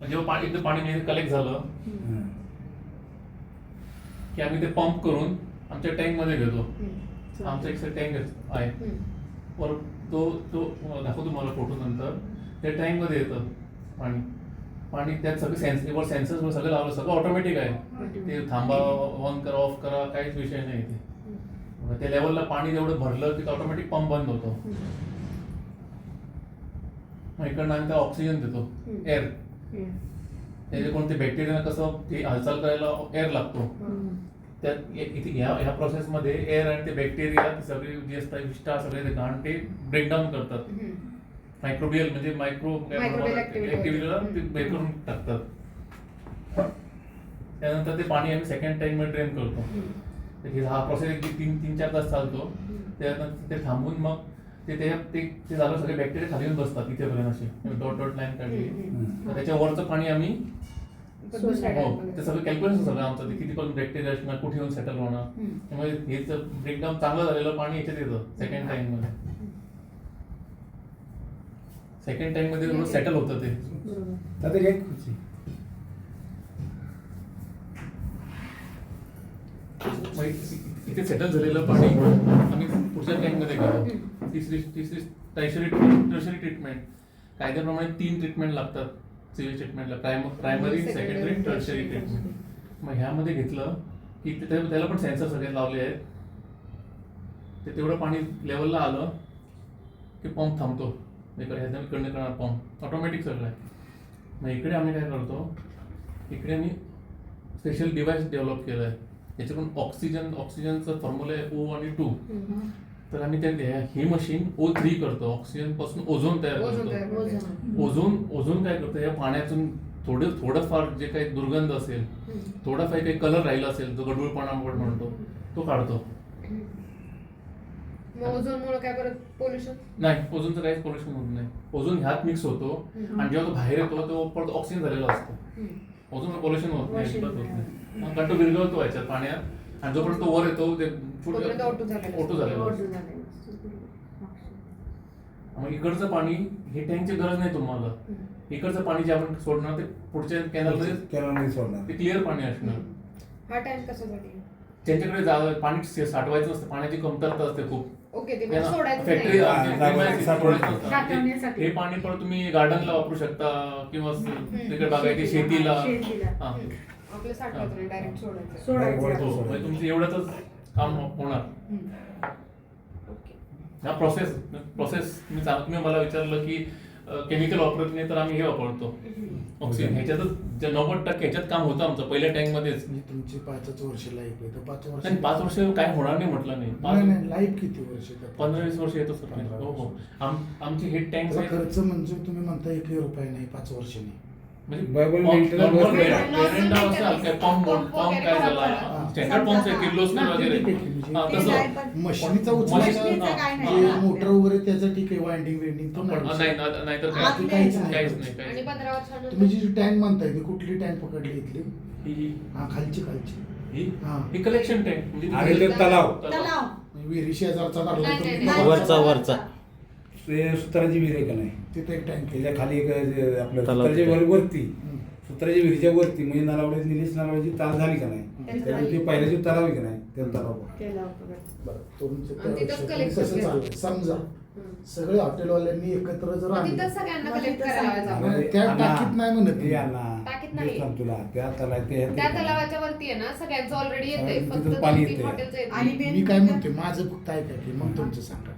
जेव्हा पाणी एकदा पाणी कलेक्ट झालं. की आम्ही ते पंप करून आमच्या टँकमध्ये घेतो. आमचा एक टँक आहे. वर तो तो दाखवतो मला फोटो नंतर. त्या टँकमध्ये येतं पाणी. पाणी त्यात सगळे सेन्स वर सेन्सर्स वर सगळं लावलं सगळं ऑटोमॅटिक आहे. ते थांबा ऑन करा ऑफ करा काहीच विषय नाही ते त्या लेवलला पाणी जेवढं भरलं की ऑटोमॅटिक पंप बंद होतो. मग इकडनं आम्ही त्या ऑक्सिजन देतो. एअर. त्याचे कोणते बॅक्टेरिया कसं ते हालचाल करायला एअर लागतो. त्यात इथे ह्या ह्या प्रोसेसमध्ये एअर आणि ते बॅक्टेरिया ते सगळे जे असतात विष्ठा सगळे ते घाण ते ब्रेकडाऊन करतात. मायक्रोबियल म्हणजे मायक्रो ऍक्टिव्हिटीला. ते ब्रेक करून टाकतात त्यानंतर ते पाणी आम्ही सेकंड टाइममध्ये ड्रेन करतो हे प्रोसेस एक तीन तीन चार तास चालतो. त्यानंतर ते थांबून मग ते ते ते ते झालं सगळे बॅक्टेरिया खाली येऊन बसतात इथेपर्यंत असे. डॉट डॉट लाईन काढली. त्याच्या वरचं पाणी आम्ही हो. ते सगळं कॅल्क्युलेशन सगळं आमचं. ते किती पण बॅक्टेरिया असणार कुठे येऊन सेटल होणार. त्यामुळे हेच ब्रेकडाऊन चांगलं झालेलं पाणी याच्यात येतं सेकंड टाइममध्ये. सेकंड टाइममध्ये सेटल होतं ते. इथे सेटल झालेलं पाणी आम्ही पुढच्या टँकमध्ये घेतो. तिसरी तिसरी टर्शरी टर्शरी ट्रीटमेंट कायद्याप्रमाणे तीन ट्रीटमेंट लागतात. Civil ट्रीटमेंटला primary Secondary, secondary tertiary. Treatment मग ह्यामध्ये घेतलं की तिथे त्याला पण सेन्सर सगळे लावले आहेत. ते तेवढं पाणी लेवलला आलं की पंप थांबतो. इकडे ह्याच्या इकडनं करणार पंप ऑटोमॅटिक सगळं आहे. मग इकडे आम्ही काय करतो इकडे मी स्पेशल डिव्हाइस डेव्हलप केलं आहे याच्याकडून ऑक्सिजन ऑक्सिजनचं फॉर्म्युला आहे ओ आणि टू. तर आम्ही त्या हे- ही मशीन ओ थ्री करतो. ऑक्सिजनपासून ओझोन तयार करतो. ओझोन. ओझोन काय करतं? या पाण्यातून थोडं थोडंफार जे काही दुर्गंध असेल. थोडाफार काही कलर राहिला असेल जो गडबडपणा आपण म्हणतो तो काढतो. नाही ओझोनचं काहीच पोल्युशन होत नाही. ओझोन ह्यात मिक्स होतो. आणि जेव्हा तो बाहेर येतो तो परत ऑक्सिजन झालेला असतो. ओझोन पोल्युशन होत नाही होत नाही. नाही. कारण तो विरघळतो याच्यात पाण्यात. आणि जोपर्यंत तो वर येतो ते तोपर्यंत O2 झालेलं ओटू झालेलं असतं. असतं. मग इकडचं पाणी हे टँकची गरज नाही तुम्हाला. इकडचं पाणी जे आपण सोडणार ते पुढच्या कॅनलमध्ये कॅनलमध्ये सोडणार ते क्लिअर पाणी असणार हा टाइम कशासाठी ज्यांच्याकडे जा- पाणी से- साठवायचं असतं पाण्याची कमतरता असते खूप ओके ते म्हणजे सोडायचं फॅक्टरी नाही. हा. साठवण्यासाठी. हे पाणी परत तुम्ही गार्डनला वापरू शकता किंवा तिकडे बागायती शेतीला शेतीला. हा. हम्म. आपलं साठवायचं नाही डायरेक्ट सोडायचं. सोडायचं. हो, म्हणजे तुमचं एवढंच काम होणार. हम्म. ओके. हा प्रोसेस प्रोसेस मी सांग तुम्ही मला विचारलं की केमिकल वापरत नाही तर आम्ही हे वापरतो. ऑक्सिजन ह्याच्यातच जे नव्वद टक्के ह्याच्यात काम होतं आमचं पहिल्या टँक मध्येच. म्हणजे तुमची पाचच वर्ष लाईफ आहे तर पाच वर्ष नाही पाच वर्ष काय होणार नाही म्हटलं नाही. नाही पाच नाही लाईफ किती वर्ष आहे? पंधरा वीस वर्ष येतो सर. पंधरा हो हो. आम- आमची हिट टँक त्याचा खर्च म्हणजे तुम्ही म्हणता एक रुपये नाही पाच वर्ष म्हणजे म्हणजे हा, मशीनीचा मशीनीचं उचलायचा काय नाही. जे मोटर वगैरे त्याचं ठीक आहे वाइंडिंग वेंडिंग नाही काहीच तुम्ही जी टँक म्हणताय ती कुठली टँक पकडली इथली? ही- खालची खालची. ही? हा. ही कलेक्शन टँक म्हणजे तलाव. तलाव. म्हणजे विहिरी शेजारचा वरचा वरचा. ते सुताराची विहीर आहे का नाही तिथे एक टँक आहे त्याच्याखाली एक जे आपलं तलाव सुताराच्या तिथे. वर- वरती. सुताराच्या विहिरीच्या वरती म्हणजे नलावड्याची निलेश नलावड्याची ताल झाली का नाही त्याच्या त्यामुळे खाली. ते पहिल्याची तलाव आहे का नाही ते तलाव बघा. केला होता बरं, तुमचं आणि तिथंच त्या- collection कसं केलं. चाललंय समजा हम्म. सगळे हॉटेलवाल्यांनी एकत्र जर मग आणले तिथं सगळ्यांना मग कलेक्ट तिथं करायला सगळ्यांना. जावं. नाही, त्या टाकीत नाही म्हणत मी. हे टाकीत नाही. तुला त्या त्या तलावाच्या वरती आहे ना सगळ्यांचं ऑलरेडी येते फक्त पाणी दोन तीन येतंय. हॉटेलचं येते आणि मी काय म्हणते माझं फक्त ऐका की मग तुमचं सांगा